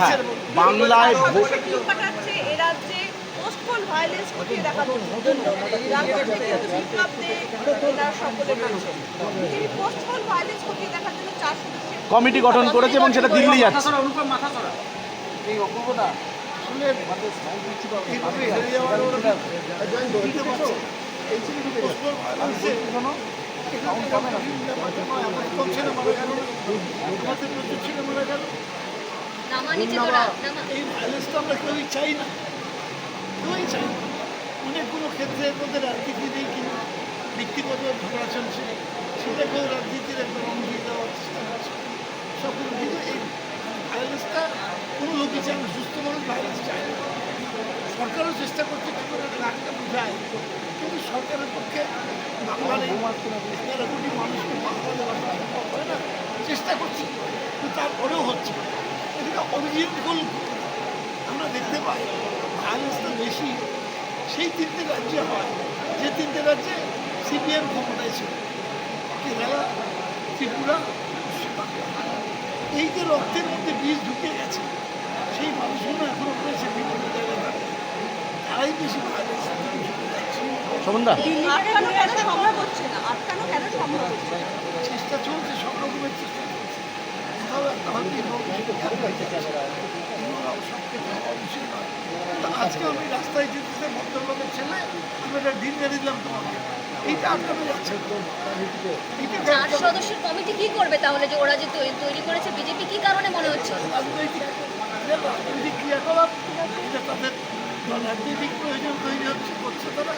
হ্যাঁ বাংলায় কমিটি গঠন করেছে এবং সেটা দিল্লি যাচ্ছে। এই অপূর্বটা আসলে ছিল মারা গেল। ছেলে মারা গেল। এই ভায়োলেন্সটা আমরা কেউই চাই না। কেউই চাই না। অনেকগুলো ক্ষেত্রে মধ্যে রাজনীতি নেই কিন্তু ব্যক্তিগত ঝগড়া চলছে সেটাকেও রাজনীতির একটা রং দিয়ে দেওয়ার চেষ্টা করছে। সবগুলো কিন্তু এই ভায়োলেন্সটা কোনো লোকই চায় না। সুস্থ মানুষ ভায়োলেন্স চায় না। সরকারও চেষ্টা করছে কি করে রাগটা বোঝায়। কিন্তু সরকারের পক্ষে বাংলার এই কোটি মানুষকে বাংলা দেওয়া সম্ভব হয় না। চেষ্টা করছে কিন্তু তারপরেও হচ্ছে। এদিকে অভিজিৎ গোল আমরা দেখতে পাই ভায়োলেন্সটা বেশি। সেই তিনটে রাজ্যে হয়। যে তিনটে রাজ্যে সিপিএম ক্ষমতায় ছিল। কেরালা ত্রিপুরা এই যে রক্তের মধ্যে বীজ ঢুকে গেছে সেই মানুষগুলো এখনও রয়েছে বিভিন্ন জায়গায় তারাই বেশি চেষ্টা চলছে সব রকমের চেষ্টা আজকে আমি রাস্তায় যেতেছে ভদ্রলোকের ছেলে আমি একটা ডিনার দিলাম তোমাকে এইটা আটকানো যাচ্ছে। চার কমিটি কি করবে তাহলে যে ওরা যে তৈরি করেছে, বিজেপি কি কারণে মনে হচ্ছে রাজনৈতিক তাদের রাজনৈতিক প্রয়োজন তৈরি হচ্ছে, করছে তারা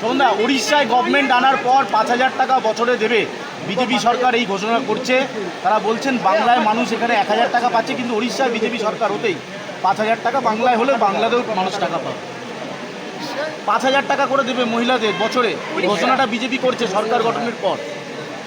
শোভনদা উড়িষ্যায় গভর্নমেন্ট আনার পর পাঁচ হাজার টাকা বছরে দেবে। বিজেপি সরকার এই ঘোষণা করছে। তারা বলছেন, বাংলায় মানুষ এখানে এক হাজার টাকা পাচ্ছে, কিন্তু উড়িষ্যায় বিজেপি সরকার হতেই পাঁচ হাজার টাকা বাংলায় হলে বাংলাদেও মানুষ টাকা পাবে। পাঁচ হাজার টাকা করে দেবে মহিলাদের বছরে। ঘোষণাটা বিজেপি করছে সরকার গঠনের পর।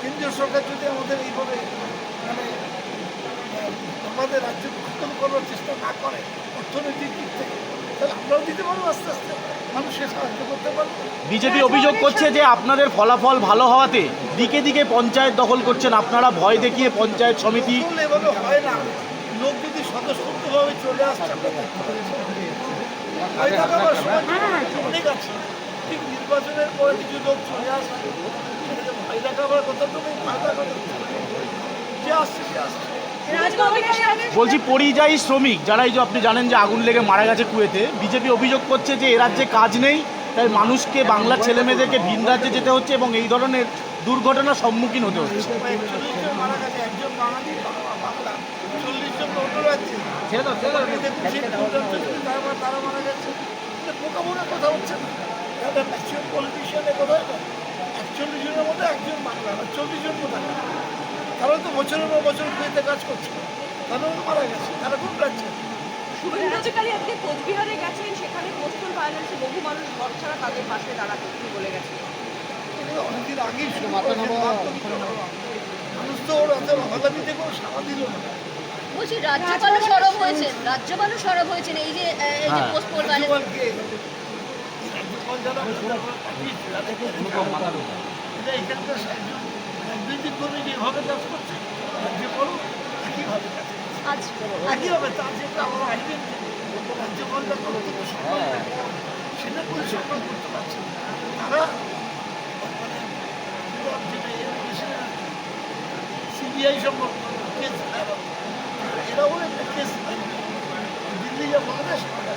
কেন্দ্রীয় সরকার যদি আমাদের এইভাবে মানে আমাদের করার চেষ্টা না করে অর্থনৈতিক দিক থেকে তাহলে আমরাও দিতে পারব আস্তে আস্তে বিজেপি অভিযোগ করছে যে আপনাদের ফলাফল ভালো হওয়াতে দিকে দিকে পঞ্চায়েত দখল করছেন। আপনারা ভয় দেখিয়ে পঞ্চায়েত সমিতি হয় না চলে আসছে ঠিক নির্বাচনের পরে কিছু লোক চলে ভয় দেখাবার কথা তো নেই ভয় দেখাবার যে আসছে সে আসছে? বলছি পরিযায়ী শ্রমিক যারা এই যে আপনি জানেন যে আগুন লেগে মারা গেছে কুয়েতে বিজেপি অভিযোগ করছে যে রাজ্যে কাজ নেই তাই মানুষকে বাংলার ছেলে মেয়েদেরকে ভিন রাজ্যে যেতে হচ্ছে এবং এই ধরনের দুর্ঘটনার সম্মুখীন হতে হচ্ছে। ছিল তারা মারা গেছে। কথা হচ্ছে না একচল্লিশ জনের মধ্যে একজন বাংলা চল্লিশ জন কোথায়? তারা তো বছরের পর বছর কুয়েতে কাজ করছে। তারাও মারা গেছে তারা কোন অধিকারী কোচবিহারে গেছেন সেখানে পোস্টপোন ভায়োলেন্সে বহু মানুষ ঘর ছাড়া তাদের পাশে দাঁড়াতে বলে গেছেন অনেকদিন আগেই মানুষ তো বাঙালি থেকেও দিল না। বলছি রাজ্যপালও সরব হয়েছেন রাজ্যপালও সরব হয়েছেন এই যে এই যে হ্যাঁ। পোস্ট পোল এটা এখানকার রাজনৈতিক কর্মী যেভাবে কাজ করছে রাজ্যপালও একইভাবে কাজ তার যেটা আমরা আইডেন কতটুকু সম্মান দেয়, সেটা পরিসংখ্যান করতে পারছে। তারা সিবিআই সম্পর্ক কেস এরাও একটা কেস দিল্লি যা বলে সেটা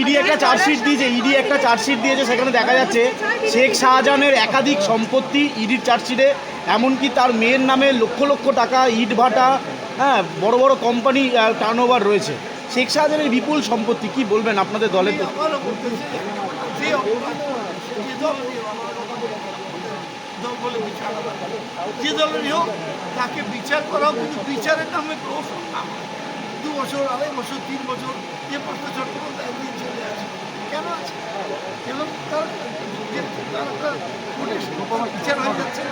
ইডি একটা চার্জশিট দিয়েছে, ইডি একটা চার্জশিট দিয়েছে, সেখানে দেখা যাচ্ছে শেখ শাহজাহানের একাধিক সম্পত্তি ইডির চার্জশিটে, এমনকি তার মেয়ের নামে লক্ষ লক্ষ টাকা, ইট ভাটা হ্যাঁ বড় বড় কোম্পানি টার্ন রয়েছে শেখ শাহজাহানের বিপুল সম্পত্তি, কি বলবেন আপনাদের যে যে দল দলেরই হোক তাকে বিচার করা বিচারের নামে প্রহসন না হয়। দু বছর আড়াই বছর তিন বছর যে পাঁচটা চট্টোপাধ্যায় একদিন চলে আছে। কেন আছে? এবং তার তার একটা বিচার হয়ে যাচ্ছে।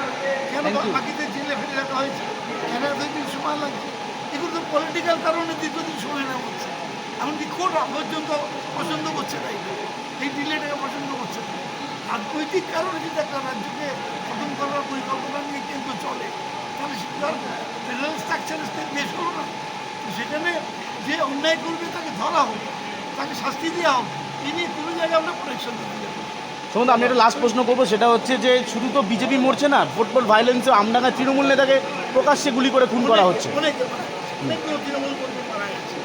কেন বাকিদের জেলে ফেলে রাখা হয়েছে? কেন এতদিন সময় লাগছে? এগুলো তো পলিটিক্যাল কারণে দীর্ঘদিন সময় নেওয়া হচ্ছে। এমনকি কোর্ট পর্যন্ত পছন্দ করছে না এই ডিলেটাকে পছন্দ করছে না। রাজনৈতিক কারণে যদি একটা রাজ্যকে খতম করার পরিকল্পনা নিয়ে কিন্তু চলে তাহলে সেটা ফেডারেল স্ট্রাকচারের দেশ হলো না তো সেখানে যে অন্যায় করবে তাকে ধরা হোক তাকে শাস্তি দেওয়া হোক এই নিয়ে কোনো জায়গায় আমরা প্রোটেকশন দিতে যাব শুনুন আমি একটা লাস্ট প্রশ্ন করব সেটা হচ্ছে যে শুধু তো বিজেপি মরছে না ফুটবল ভায়োলেন্সে আমডাঙ্গা তৃণমূল নেতাকে প্রকাশ্যে গুলি করে খুন করা হচ্ছে। তৃণমূল মারা গেছে।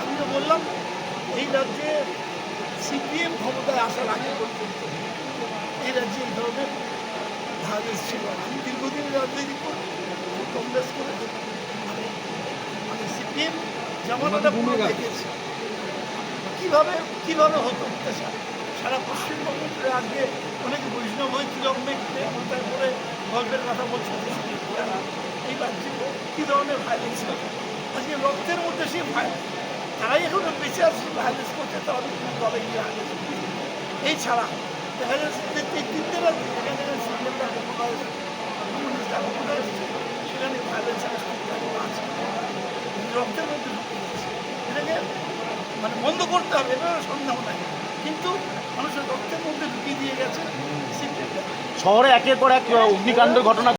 আমি তো বললাম এই রাজ্যে সিপিএম ক্ষমতায় আসার আগে পর্যন্ত এই রাজ্যে এই ধরনের ছিল আমি দীর্ঘদিন রাজনীতি করি কংগ্রেস করে সিপিএম জামানাটা পুরো দেখেছি কীভাবে কীভাবে হতো? সারা পশ্চিমবঙ্গ জুড়ে আজকে অনেকে বৈষ্ণব হয়েছিল মাথায় করে গল্পের কথা বলছে এই রাজ্যে কী ধরনের ভাইলেন্স হতো? আজকে রক্তের মধ্যে সেই ভাইলেন্স তারাই এখনও বেঁচে আছে ভাইলেন্স করছে তাহলে কোনো দলে গিয়ে ভাইলেন্স এই ছাড়া দেখা যাচ্ছে যে এই তিনটে রাজ্যে যেখানে যেখানে ক্ষমতা এসেছে সেখানে ভাইলেন্সের আছে রক্তের মধ্যে ঢুকে গেছে। এটাকে মানে বন্ধ করতে হবে এটা সন্দেহ নাই। কিন্তু মানুষের রক্তের মধ্যে ঢুকিয়ে দিয়ে গেছে শহরে একের পর এক অগ্নিকাণ্ডের ঘটনা